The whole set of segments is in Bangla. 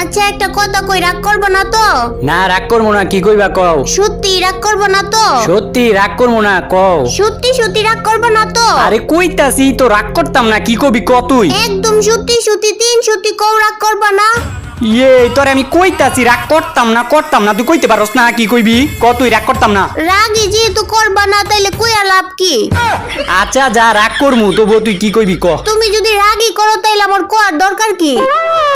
আচ্ছা একটা কথা কই রাগ করব না তো? না রাগ করব না কি কইবা কও? সত্যি রাগ করব না তো? সত্যি রাগ করব না কও। সত্যি সত্যি রাগ করব না তো? আরে কইতাছি তো রাগ করতাম না কি কবি ক তুই? একদম সত্যি সত্যি তিন সত্যি কও রাগ করব না। ইয়ে তোরে আমি কইতাছি রাগ করতাম না করতাম না তুই কইতে পারস না কি কইবি? ক তুই রাগ করতাম না। রাগই যেহেতু করবা না তাইলে কইয়া লাভ কি? আচ্ছা যা রাগ করমু তবু তুই কি কইবি ক? তুমি যদি রাগই করো তাইলে আমার কোয়ার দরকার কি?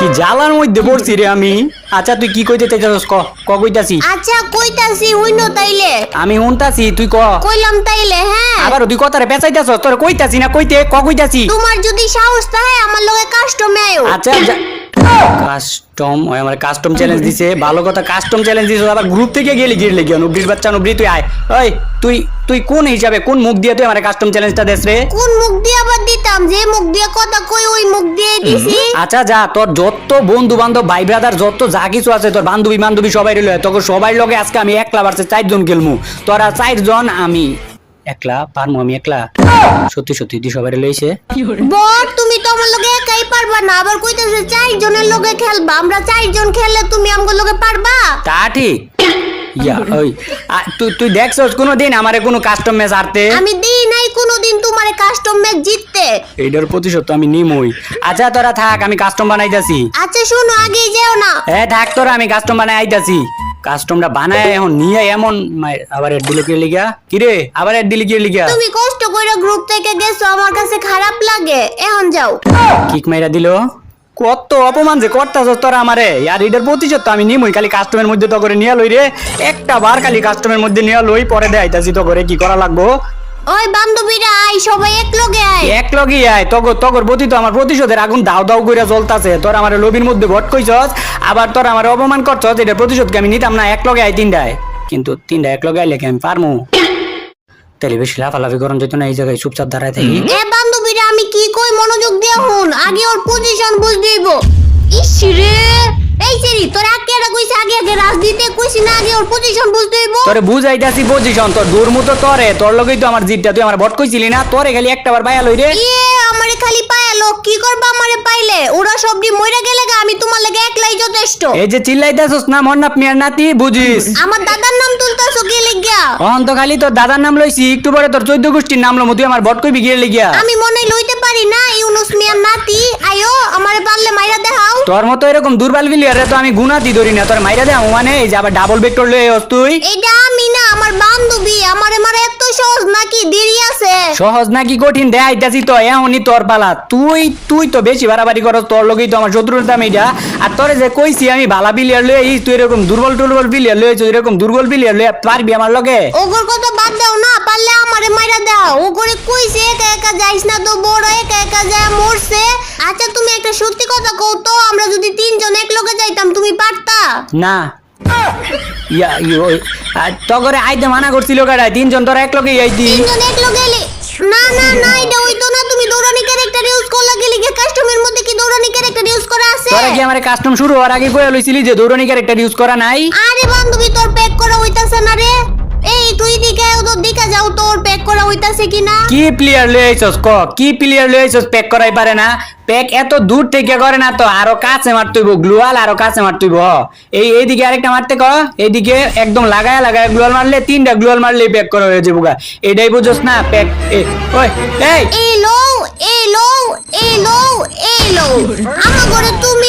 কি জালার মধ্যে পড়ছি রে আমি? আচ্ছা তুই কি কইতে চাইছস ক ক কইতাছি? আচ্ছা কইতাছি হইনো তাইলে। আমি হুনতাছি তুই ক। কইলাম তাইলে হ্যাঁ। আবার তুই কথারে পেঁচাইতাছস? তোর কইতাছি না কইতে? ক কইতাছি? তোমার যদি সাহস থাকে আমার লগে কাস্টমে আয়ো। আচ্ছা কাস্টম ওই আমার কাস্টম চ্যালেঞ্জ দিছে। ভালো কথা কাস্টম চ্যালেঞ্জ দিছে। আবার গ্রুপ থেকে গেলি গিরলে কি নুবরির বাচ্চা নুবরি তুই আয়। ওই তুই তুই কোন হিসাবে কোন মুখ দিয়ে তুই আমার কাস্টম চ্যালেঞ্জটা দেস রে? কোন মুখ দিয়ে আবার দিতাম? যে মুখ দিয়ে কথা কই ওই মুখ দিয়ে দিছি। আচ্ছা যা তোর যত বন্ধু বান্ধব ভাই ব্রাদার যত যা কিছু আছে তোর বান্ধবী বান্ধবী সবাই রইল। তোকে সবাই লগে আজকে আমি একলা বাড়ছে চারজন খেলমু তোরা চারজন আমি। একলা পারমু আমি একলা। সত্যি সত্যি তুই সবাই লইছে। বল তুমি তো আমার লগে একাই পারবা না। আবার কইতেছে চারজনের লগে খেলবা। আমরা চারজন খেললে তুমি আমগো লগে পারবা? তা ঠিক। ইয়া ওই। তুই তুই দেখছস কোনো দিন আমারে কোনো কাস্টম ম্যাচ আরতে আমি দিই নাই কোনোদিন তোমারে কাস্টম ম্যাচ জিততে। এইটার প্রতিশোধ তো আমি নিমই। আচ্ছা তোরা থাক আমি কাস্টম বানাইতাছি। আচ্ছা শোনো আগে যেও না। এ থাক তোরা আমি কাস্টম বানাই আইতাছি। কাস্টমটা বানায় এখন নিয়ে এমন আবার এড দিলে কি লিগা? কিরে? আবার এড দিলে কি লিগা? তুমি কষ্ট কইরা গ্রুপ থেকে গেছো আমার কাছে খারাপ লাগে। এখন যাও। কিক মাইরা দিলো? কত অপমান যে করতাছ তোরা আমারে। আর এটার প্রতিশোধ তো আমি নিমই খালি কাস্টমের মধ্যে তো করে নিয়ে লই রে। একটা বার খালি কাস্টমের মধ্যে নিয়ে লই পরে দে আইতাছি তো করে কি করা লাগবো। ওই বান্ধবীরা আই সবাই এক লগে আয়। এক লগি আয়। তগর তগর প্রতি তো আমার প্রতিশোধের আগুন দাও দাও কইরা জ্বলতাছে। তোর আমার লবির মধ্যে ভট কইছস আবার তোর আমার অপমান করছস এটা প্রতিশোধকে আমি নিতাম না এক লগে আয় তিনটায়। কিন্তু তিনটা এক লগে আইলে কি আমি পারমু? তাহলে বেশি লাফালাফি করন যেত না এই জায়গায় চুপচাপ দাঁড়ায় থাকি। এ বান্ধবীরা আমি কি কই মনোযোগ দিয়া হুন? আগে ওর পজিশন বুঝতেইব ইস রে! এই তোর আগে এটা কইছে আগে আগে রাজনীতি কইছি না আগে ওর পজিশন তোরে বুঝাইতাছি পজিশন তোর দূর মতো তরে তোর লগেই তো আমার জিতটা তুই আমার ভট কইছিলি না? তোরে খালি একটা বার বাইয়া লই রে। ইয়ে আমারে খালি পায়া লোক কি করবা আমারে পাইলে? ওরা সবডি মইরা গেলে আমি তোমার লাগে একলাই যথেষ্ট। এই যে চিল্লাইতাছস না মন্নাপ মিয়ার নাতি বুঝিস? আমার দাদার নাম তুলতাছো কি লিগিয়া? অহন তো খালি তোর দাদার নাম লইছি একটু পরে তোর চোদ্দ গোষ্ঠীর নাম লমু তুই আমার ভট কইবি গিয়ে লিগিয়া। আমি ইউনুস মিয়ার নাতি আয়ো আমারে পারলে মাইরা দেখাও তোর মতো এরকম দুর্বল বিলিয়ারে তো আমি গুনাতি ধরি না। তোর মাইরা দে মানে এই যে আবার ডাবল ভেক্টর লয়ে তুই। এটা আমি না আমার বান্ধবী আমারে মারা সহজ নাকি? দেরি আছে। সহজ নাকি কঠিন? দে আইতাছি তো এমনই তোর পালা। তুই তুই তো বেশি বাড়াবাড়ি করস তোর লগেই তো আমার শত্রুতা মেয়েটা আর তোরে যে কইছি আমি ভালা বিলিয়ার লয়ে আইস তুই এরকম দুর্বল টুর্বল বিলিয়ার লয়ে আইছিস, এরকম দুর্বল বিলিয়ার লয়ে পারবি আমার লগে? ওগর কথা বাদ দাও না পারলে আমারে মাইরা দাও। ওগরে কইছে একা একা যাইস না তো বড় একা একা যায় মরছে। আচ্ছা তুমি একটা সত্যি কথা কও তো আমরা যদি তিনজন এক লগে যাইতাম তুমি পারতা? না। ইয়া ইয়ো তগরে আইতে মানা করছিল কাটা তিনজন তোরা এক লগেই আইতি। তিনজন এক লগে এলে? না না না এটা হইতো না। তুমি দৌড়ানি ক্যারেক্টার ইউজ করলা গেলি কি কাস্টমের মধ্যে কি দৌড়ানি ক্যারেক্টার ইউজ করা আছে? তোরা কি আমারে কাস্টম শুরু হওয়ার আগে কয়ে লইছিলি যে দৌড়ানি ক্যারেক্টার ইউজ করা নাই? আরে বান্ধবী তোর প্যাক করা হইতাছে না রে। এই তুই দিকে তোর দিকে যাও তোর প্যাক করা হইতাছে কিনা? কি প্লেয়ার লয়ে আইছস ক? কি প্লেয়ার লয়ে আইছস প্যাক করাই পারে না? প্যাক এত দূর থেকে করে না তো আরও কাছে মারতেইব গ্লুয়াল আরও কাছে মারতেইব এই এইদিকে আরেকটা মারতে ক? এইদিকে একদম লাগায় লাগায় গ্লুয়াল মারলে তিনটা গ্লুয়াল মারলে প্যাক করা হয়ে যাব গা। এটাই বুঝছস না প্যাক ওই এই! এই লো এই লো এই লো এই লো আমার ঘরে তুমি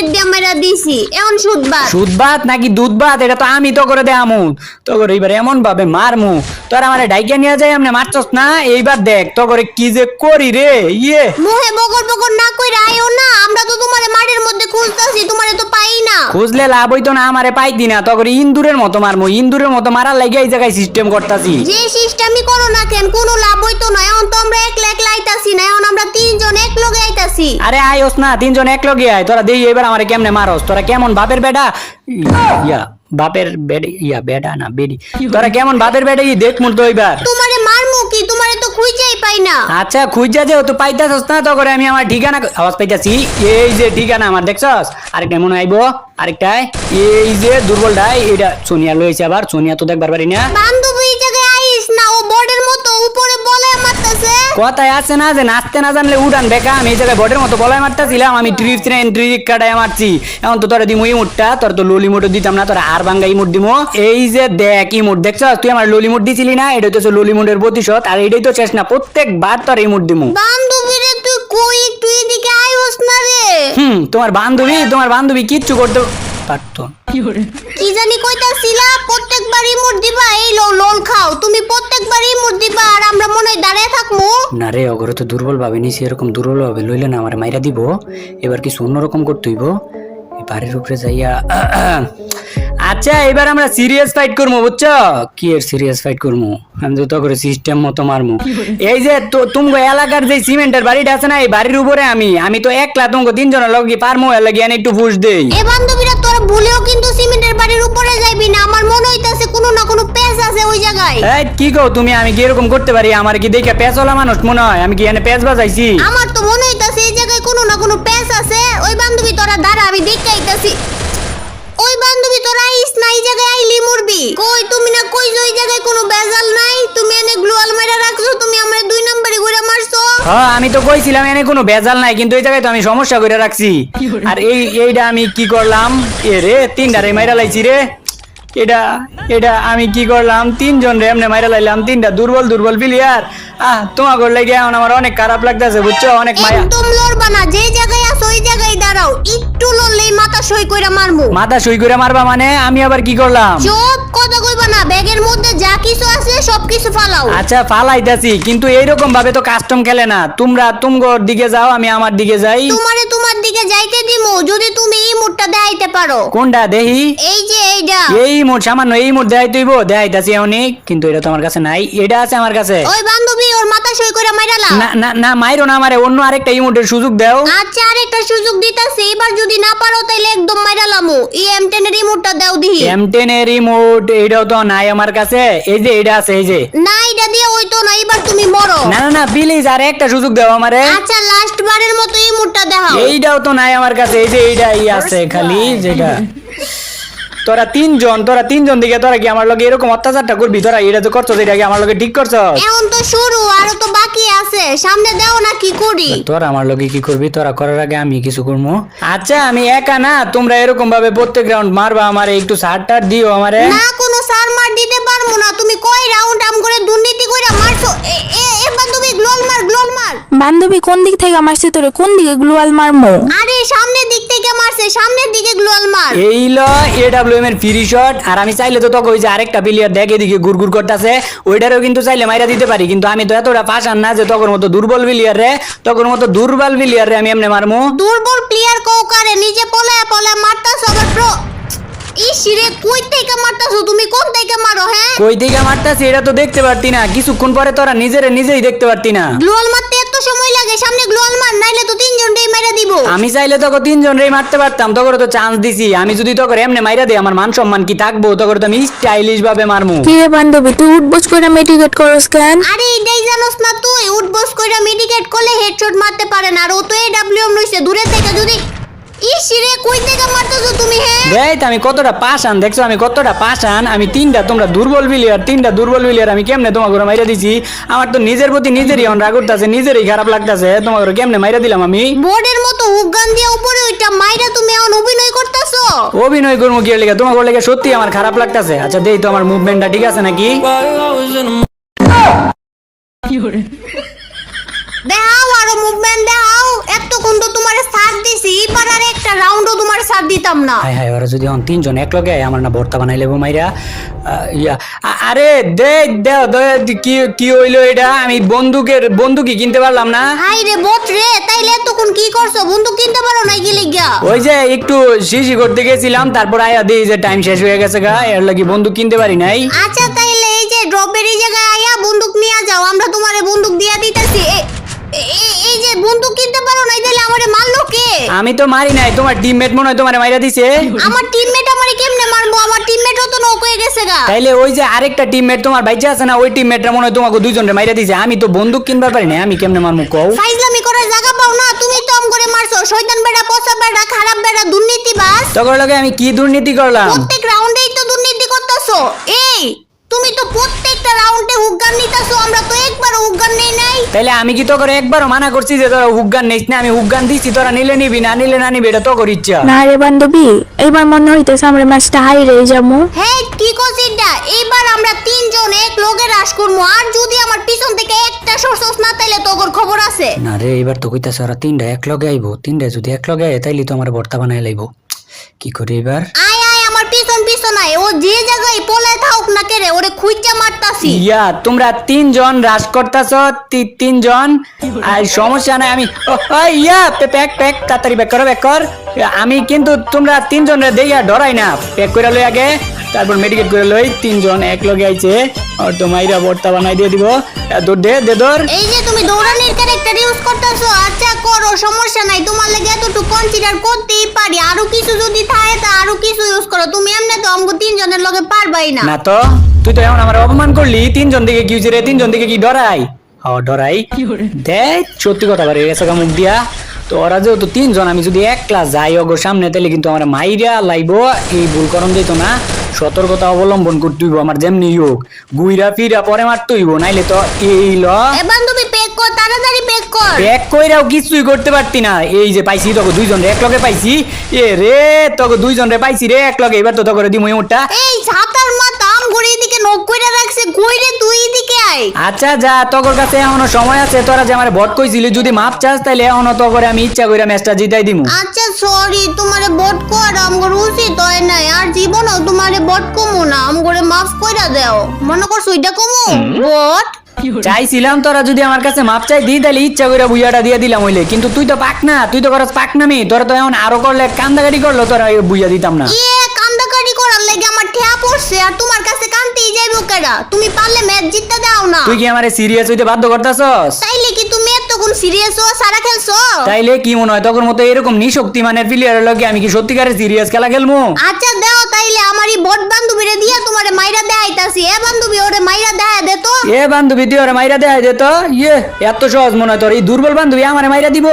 গ্রেনেড দিয়া মাইরা দিছি এখন সুদবা সুদ ভাত নাকি দুধ ভাত এটা তো আমি তো করে দেয়ামু। তো করে এইবার এমন ভাবে মারমু। তোর আমার ডাইকে নিয়ে যাই আমনে মারছস না? এইবার দেখ তো করে কি যে করি রে ইয়ে। মুহে বগর বগর না কইরা আইও না আমরা তো তোমারে মাঠের মধ্যে খুঁজতাছি তোমারে তো পাই না। খুঁজলে লাভ হইতো না আমারে পাইতি না। তো করে ইন্দুরের মতো মারমু ইন্দুরের মতো মারার লাগে এই জায়গায় সিস্টেম করতাছি। যে সিস্টেমই করো না কেন কোনো লাভ হইতো না। এখন তো আমরা একলা একলা আইতাছি না এখন আমরা তিনজন এক লগে আইতাছি আরে আয়োস না তিনজন এক লগে আয়। তোরা দেই এবার আমারে কেমনে মারস? তোরা কেমন বাপের বেটা? ইয়া বাপের বেড ইয়া বেটা না বেডি। তোরা কেমন বাপের বেটা ই দেখ মুর তো এবার। তোমারে মারমু কি? তোমারে তো খুঁজেই পাই না। আচ্ছা খুঁজা যে তো পাইতাছস না তো করে আমি আমার ঠিকানা আওয়াজ পাইতাছি। এই যে ঠিকানা আমার দেখছস? আরেকটা মনে আইবো আরেকটাই এই যে দুর্বলটাই এটা সোনিয়া লইছে আবার। সোনিয়া তো দেখবার পারি না। বান্ধবী মারতাছে কথায় আছে না যে নাচতে না জানলে উড়ান বেকা। আমি এই জায়গায় বটের মতো বলাই মারতেছিলাম। আমি ট্রিপ ট্রেন ট্রিপ কাটায় মারছি। এখন তো তোরা দিমু ইমুটটা। তোর তো ললি মুট দিতাম না তোরা আর বাঙ্গা ইমুট দিমু। এই যে দেখ ইমুট দেখছ তুই আমার ললি মুট দিছিলি না? এটা হচ্ছে ললি মুটের প্রতিশোধ। আর এটাই তো শেষ না প্রত্যেকবার তোর ইমুট দিমু। বান্ধবীরে তুই কই? একটু এদিকে আইস না রে। হুম তোমার বান্ধবী তোমার বান্ধবী কিচ্ছু করতে পারতো। কি জানি কইতাছিলা প্রত্যেকবার ইমোট দিবা এই লো লোন খাও। তুমি প্রত্যেকবার ইমোট দিবা আর আমরা মনে হয় দাঁড়িয়ে থাকব না রে অগরে তো দুর্বল ভাবে নিছি এরকম দুর্বল ভাবে লইলে না আমার মাইরা দিব। এবার কিছু অন্যরকম করতে হইব। এই বাড়ির উপরে যাইয়া আচ্ছা এবার আমরা সিরিয়াস ফাইট করব বুঝছ? কি এর সিরিয়াস ফাইট করব? আমি তো করে সিস্টেম মতো মারমু এই যে তো তুমি এলাকার যে সিমেন্টের বাড়িটা আছে না এই বাড়ির উপরে আমি আমি তো একলা তোমাকে তিনজনের লগে পারমু এর লাগে এনে একটু ফুস দেই। এ বান্ধবীরা তোরা ভুলেও কিন্তু সিমেন্টের বাড়ির উপরে যাইবি না। আমার মনে হইতাছে কোনো না কোনো পেঁচ আছে ওই জায়গায়। এই কি কও তুমি? আমি কি এরকম করতে পারি? আমার কি দেখে পেঁচলা মানুষ মনে হয়? আমি কি এনে পেঁচ বাজাইছি? আমার তো মনে হইতাছে এই জায়গায় কোনো না কোনো পেঁচ আছে। ওই বান্ধবী তোরা দাঁড়া আমি দেখতে আইতাছি। ওই বান্ধবী তোরা আইস না এই জায়গায় আইলি মরবি। কই তুমি না কই যে ওই জায়গায় কোনো বেজাল নাই? তুমি এনে গ্লুয়াল মাইরা রাখছো তুমি আমার দুই নম্বরে ঘুরে মারছো। হ্যাঁ আমি তো কইছিলাম এনে কোনো ভেজাল নাই কিন্তু এই জায়গায় তো আমি সমস্যা করে রাখছি। আর এই এইটা আমি কি করলাম? এ রে তিনটা রে মাইরা লাইছি রে। এটা এটা আমি কি করলাম? তিনজন রে এমনি মাইরা লাইলাম তিনটা দুর্বল দুর্বল প্লেয়ার আহ তোমার লেগে এখন আমার অনেক খারাপ লাগতেছে বুঝছ? অনেক মায়া। একদম লড়বা না যে জায়গায় ওই জায়গায় দাঁড়াও একটু লড়লেই মাথা সই কইরা মারমু। মাথা সই করে মারবা মানে? আমি আবার কি করলাম? চুপ কথা কইবা না ব্যাগের মধ্যে যা কিছু আছে সব কিছু ফালাও। আচ্ছা ফালাইতাছি কিন্তু এইরকম ভাবে তো কাস্টম খেলে না। তোমরা তুমগোর দিকে যাও আমি আমার দিকে যাই। তোমারে তোমার দিকে যাইতে দিমু যদি তুমি এই মুডটা দেখাইতে পারো। কোনটা দেহি? এই যে এইটা এই মোট সামান্য এই মোট দেখাই তুইব দেখাইতাছি অনেক কিন্তু এটা তো আমার কাছে নাই এটা আছে আমার কাছে। ওই বান্ধবী মাথা সই করে মাইরালা না না না মাইরো না আমারে অন্য আরেকটা ইমোটের সুযোগ দাও। আচ্ছা আরেকটা সুযোগ দিতাছি এবার যদি না পারো তাইলে একদম মাইরালামু এই এম টেন এর রিমোটটা দাও দিহি। এম টেন এর রিমোট এটাও তো নাই আমার কাছে। এই যে এটা আছে এই যে। না এটা দিয়ে ওই তো না এবার তুমি মরো। না না না প্লিজ আর একটা সুযোগ দাও আমারে। আচ্ছা লাস্ট বারের মতো এই মুডটা দেখাও। এইটাও তো নাই আমার কাছে এই যে এইটাই আছে খালি যেটা। তোরা তিনজন তোরা তিনজন দিকে তোরা কি আমার লগে এরকম অত্যাচারটা করবি? তোরা এটা তো করছ এটা কি আমার লগে ঠিক করছ এখন তো শুরু আরও তো বাকি আছে। সামনে দেও না কি করি? তোরা আমার লগে কি করবি? তোরা করার আগে আমি কিছু করব। আচ্ছা আমি একা না তোমরা এরকম ভাবে প্রত্যেক রাউন্ড মারবা আমারে একটু সার টার দিও আমারে। না কোনো সার মার দিতে পারব না। তুমি কই রাউন্ড আম করে দুর্নীতি কইরা মারছো? এ এ গ্লোল মার গ্লোল মার। বান্ধবী কোন দিক থেকে মারছে তোরে? কোন দিকে গ্লোয়াল মারমো আরে সামনের দিক থেকে মারছে সামনের দিকে গ্লোল মার। এই ল এডাব্লিউএম এর ফ্রি শট আর আমি চাইলে তো তোকে ওই যে আরেকটা প্লেয়ার দেখে দিকে গুড়গুড় করতেছে। ওইটারও কিন্তু চাইলে মাইরা দিতে পারি কিন্তু আমি তো এতটা পাশান না যে তখন মতো দুর্বল প্লেয়ার রে তখন মতো দুর্বল প্লেয়ার রে আমি এমনি মারমু। দুর্বল প্লেয়ার কৌকারে নিজে পলায় পলায় মারতাছ আবার প্রো ইস রে কই থেকে মারতাছো? তুমি কোন থেকে মারো হ্যাঁ? কই দিকে মারতাছি এটা তো দেখতে পারতি না। কিছুক্ষণ পরে তোরা নিজেরে নিজেই দেখতে পারতি না। গ্লোয়াল মারতে এত সময় লাগে সামনে গ্লোয়াল মার নাইলে তো তিনজনটাই মেরে দিব। আমি চাইলে তোকে তিনজন রেই মারতে পারতাম তোকে তো চান্স দিছি। আমি যদি তোকে এমনি মাইরা দিই আমার মান সম্মান কি থাকব? তোকে তো আমি স্টাইলিশ ভাবে মারমু। কি রে বান্ধবী তুই উঠবোস করে মেডিকেট করস কেন? আরে এটাই জানোস না তুই উঠবস কইরা মেডিকেট করলে হেডশট মারতে পারে না আর ও তো এডব্লিউএম রইছে দূরে থেকে যদি ইস কই থেকে মারতেছো তুমি হ্যাঁ? আমি কতটা পাশান দেখছ? আমি কতটা পাশান আমি তিনটা তোমরা দুর্বল বিলিয়ার তিনটা দুর্বল বিলিয়ার আমি কেমনে ঘরে মাইরা দিছি? আমার তো নিজের প্রতি নিজেরই অন রাগ করতেছে নিজেরই খারাপ লাগতেছে ঘরে কেমনে মাইরা দিলাম আমি? বোর্ডের মতো উগান দিয়ে উপরে ওইটা মাইরা তুমি এখন অভিনয় করতেছো? অভিনয় করব কি লেগে? লেগে সত্যি আমার খারাপ লাগতেছে। আচ্ছা দেই তো আমার মুভমেন্টটা ঠিক আছে নাকি? দেখাও আরও মুভমেন্ট দেখাও। এতক্ষণ তো তোমার সাথ দিছি এবার আর একটা রাউন্ডও তোমার সাথ দিতাম না। হাই হাই ওরা যদি এখন তিনজন এক লগে আমার না ভর্তা বানাই লেবো মাইরা। ইয়া আরে দে দেও দে কি কি হইল এটা? আমি বন্দুকের বন্দুকই কিনতে পারলাম না। হাই রে বট রে তাইলে এতক্ষণ কি করছ? বন্দুক কিনতে পারো নাই কি লিগা ওই যে একটু শিশি করতে গেছিলাম তারপর আয়া দিই যে টাইম শেষ হয়ে গেছে গা এর লাগি বন্দুক কিনতে পারি নাই। আচ্ছা তাইলে এই যে ড্রপের এই জায়গায় আয়া বন্দুক নিয়ে যাও আমরা তোমারে বন্দুক দিয়া দিতেছি। বন্দুক কিনতে পারো নাই তাহলে আমারে মারলো কে? আমি তো মারি নাই তোমার টিমমেট মনে হয় তোমার মাইরা দিছে। আমার টিমমেট আমারে কেমনে মারবো? আমার টিমমেটও তো নৌক হয়ে গেছে গা। তাইলে ওই যে আরেকটা টিমমেট তোমার বাইচে আছে না ওই টিমমেটটা মনে হয় তোমাকে দুইজনের মাইরা দিছে। আমি তো বন্দুক কিনবার পারি না আমি কেমনে মারমু কও? ফাইজলামি করার জায়গা পাও না তুমি তো আম করে মারছো। শয়তান বেড়া পচা বেড়া খারাপ বেড়া দুর্নীতিবাজ। তখন লগে আমি কি দুর্নীতি করলাম? প্রত্যেক রাউন্ডেই তো দুর্নীতি করতেছো। এই তুমি তো প্রত্যেকটা রাউন্ডে হুগান নিতাছো আমরা তো একবারও হুগান নেই নাই। তাইলে আমি কি তো করে একবারও মানা করছি যে তোরা হুগ্গান নিস না? আমি হুগ্গান দিচ্ছি তোরা নিলে নিবি না নিলে না নিবি এটা তো করি ইচ্ছা। না রে বান্ধবী এইবার মনে হইতেছে আমরা ম্যাচটা হাইরে যাব। হ্যাঁ কি কছিটা এইবার আমরা তিনজন এক লগে রাশ করমু আর যদি আমার পিছন থেকে একটা সরসস না তাইলে তোর খবর আছে। না রে এবার তো কইতাছে ওরা তিনটা এক লগে আইবো তিনটা যদি এক লগে আয় তাইলে তো আমার ভর্তা বানাই লাইবো। কি করি এবার আয় আয় ও যে জায়গায় থাকুক না কেরে ওরে খুঁজা মারতাছি। ইয়া তোমরা তিনজন রাস করতেছ তিনজন আর সমস্যা নাই আমি ও, ও, ইয়া পে- প্যাক প্যাক তাড়াতাড়ি প্যাক করো প্যাক কর। আমি কিন্তু তোমরা তিনজন দেইয়া ডরাই না প্যাক করে লই আগে তারপর মেডিকেট করে লই তিনজন এক লগে আইছে আর তো মাইরা ভর্তা বানাই দিয়ে দিব। দূর দে দে দর। এই যে তুমি দৌড়ানির ক্যারেক্টার ইউজ করতেছো? আচ্ছা করো সমস্যা নাই। তোমার লাগে এতটুকু কনসিডার করতেই পারি। আরও কিছু যদি থাকে তা আরও কিছু ইউজ করো। তুমি এমনি তো আমগো তিনজনের লগে পারবাই না। না তো তুই তো এখন আমার অপমান করলি তিনজন দিকে কি হয়েছে রে তিনজন দিকে কি ডরাই? ও ডরাই। দেখ সত্যি কথা গেছে গা মুখ দিয়া। তো ওরা যেহেতু তিনজন আমি যদি এক ক্লাস যাই ওগো সামনে তাহলে কিন্তু আমার মাইরা লাইব এই ভুল করণ দিত না। সতর্কতা অবলম্বন করতে হইব আমার যেমনি হোক। গুইরা ফিরা পরে মারতে হইব নাইলে তো এই ল এ বান্ধবী পেক কর এক কইরাও কিছুই করতে পারতি না। এই যে পাইছি তোকে দুইজন রে এক লগে পাইছি। এ রে তোকে দুইজন রে পাইছি রে এক লগে। এবার তো তোকে দিমই ওটা এই ছাতার মাথা আম ঘুরে এদিকে নখ কইরা রাখছে কইরে তুই এদিকে আয়? আচ্ছা যা তোর কাছে এখনও সময় আছে তোরা যে আমার ভোট কইছিলি যদি মাপ চাস তাহলে এখনও তো করে আমি ইচ্ছা কইরা ম্যাচটা জিতাই দিমু। আচ্ছা সরি তোমারে বট কর আমগর উচিত হয় নাই। আর জীবনও তোমারে বট কমু না আমগরে মাফ কইরা দাও। মনে করছ এটা কমু? বট চাইছিলাম তোরা যদি আমার কাছে মাপ চাই দিই তাহলে ইচ্ছা কইরা বুইয়াটা দিয়ে দিলাম হইলে। কিন্তু তুই তো পাক না তুই তো করস পাক তোরা তো এখন আরও করলে কান্দাগাড়ি করল তোরা বুইয়া দিতাম না। ইয়ে কান্দাকাটি করার লাগে আমার ঠেয়া পড়ছে আর তোমার কাছে কান্তেই যাইবো কেডা? তুমি পারলে ম্যাচ জিততে দাও না। তুই কি আমারে সিরিয়াস হইতে বাধ্য করতেছস? তাইলে কি তুমি এতক্ষণ সিরিয়াস সারা খেলছো তাইলে কি মনে হয় তখন মতো এরকম নিশক্তিমানের প্লেয়ারের লগে আমি কি সত্যিকারের সিরিয়াস খেলা খেলব আচ্ছা দাও আমারই বট বান্ধবীরে দিয়া তোমারে মাইরা দেখাইতাছি এ বান্ধবী ওরে মাইরা দে তো। এ বান্ধবী তুই ওরে মাইরা দে তো। ইয়ে এত সহজ মনে হয় তোর। এই দুর্বল বান্ধবী আমারে মাইরা দিব।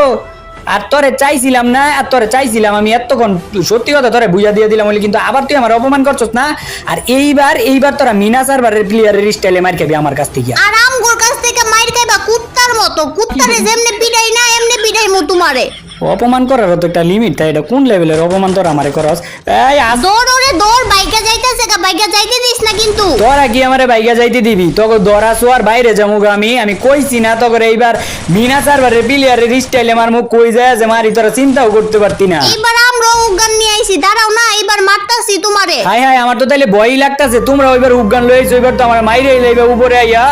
আর তোরে চাইছিলাম না আর তোরে চাইছিলাম আমি এতক্ষণ সত্যি কথা তোরে বুঝা দিয়ে দিলাম বলে কিন্তু আবার তুই আমার অপমান করছস না? আর এইবার এইবার তোরা মিনা সার্ভারের প্লেয়ারের স্টাইলে মার খাবি আমার কাছ থেকে। আর আমগোর কাছ থেকে মাইর খাইবা কুত্তার মতো। কুত্তারে যেমনে পিটাই না এমনি পিটাই মো তোমারে। অপমান করার তো একটা লিমিট তাই এটা কোন লেভেলের অপমান তোরা আমারে করস? এই আজ দৌড় ওরে দৌড় বাইকা যাইতেছে গা বাইকা যাইতে দিস না কিন্তু। তোরা কি আমারে বাইকা যাইতে দিবি? তোকে দরা সোয়ার বাইরে যাব আমি আমি কইছি না তোকে এইবার মিনা সার্ভারের প্লেয়ারের স্টাইলে আমার মুখ কই যায় যে মারি তোরা চিন্তাও করতে পারতি না। এবার আমরা উগান নিয়ে আইছি দাঁড়াও না এবার মারতাছি তোমারে। হাই হাই আমার তো তাইলে ভয়ই লাগতাছে তোমরা ওইবার উগান লইছো এবার তো আমার মাইরে লইবে উপরে আইয়া।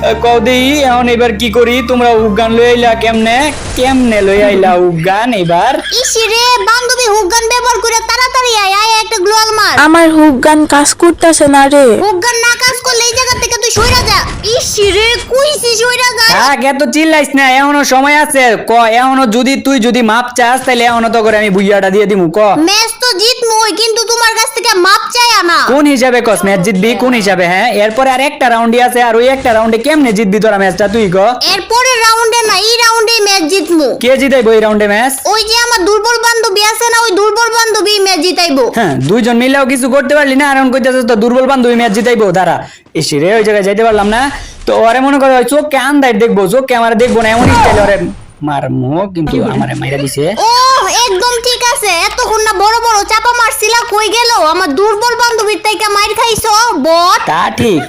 কদি এখন এবার কি করি? তোমরা উগান লই আইলা কেমনে? কেমনে লই আইলা উগান এবার? ইসি রে বান্ধবী হুগান ব্যবহার করে তাড়াতাড়ি আয় আয় একটা গ্লোয়াল মার। আমার হুক গান কাজ করতেছে না রে। হুগান না কাজ করলে এই জায়গা থেকে তুই সইরা যা। ইসি রে কুইছি সইরা যা। থাক এত চিল্লাইস না এখনও সময় আছে। ক এখনও যদি তুই যদি মাপ চাস তাহলে এখনও তো করে আমি বুইয়াটা দিয়ে দিমু ক। ম্যাচ তো জিতমুই কিন্তু তোমার কাছ থেকে মাপ চাই না কোন হিসাবে কস ম্যাচ জিতবি? কোন হিসাবে হ্যাঁ? এরপরে আর একটা রাউন্ডই আছে আর ওই একটা রাউন্ডে কেমনে জিতবি তোরা ম্যাচটা? তুই ক। রাউন্ডে না এই রাউন্ডে ম্যাচ জিতমু। কে জিতাইবো এই রাউন্ডে ম্যাচ? ওই যে আমার দুর্বল বান্ধবী আছে না ওই দুর্বল বান্ধবী ম্যাচ জিতাইবো। হ্যাঁ দুইজন মিলেও কিছু করতে পারলি না আর এখন কইতেছিস তো দুর্বল বান্ধবী ম্যাচ জিতাইবো তারা এসে রে ওই জায়গায় যাইতে পারলাম না। তো ওরে মনে করো চোখকে দেখব চোখকে আমার দেখব না এমন স্টাইল ওরে মারমো কিন্তু আমারে মাইরা দিছে। ও একদম আছে, এতক্ষণ না বড় বড় চাপা মারছিলা, কই গেল? আমার দুর্বল বান্ধবীর থেকে মাইর খাইছো, বট? তা ঠিক।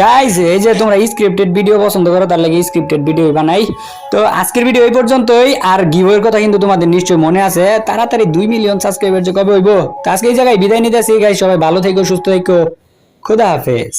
গাইজ এই যে তোমরা স্ক্রিপ্টেড ভিডিও পছন্দ করো, তার লাগে স্ক্রিপ্টেড ভিডিও বানাই। তো আজকের ভিডিও এই পর্যন্তই। আর গিভের কথা কিন্তু তোমাদের নিশ্চয়ই মনে আছে। তাড়াতাড়ি দুই মিলিয়ন সাবস্ক্রাইবার যে কবে হইব? তো আজকে এই জায়গায় বিদায় নিতেছি গাইজ সবাই ভালো থেকো, সুস্থ থেকো। খুদা হাফেজ।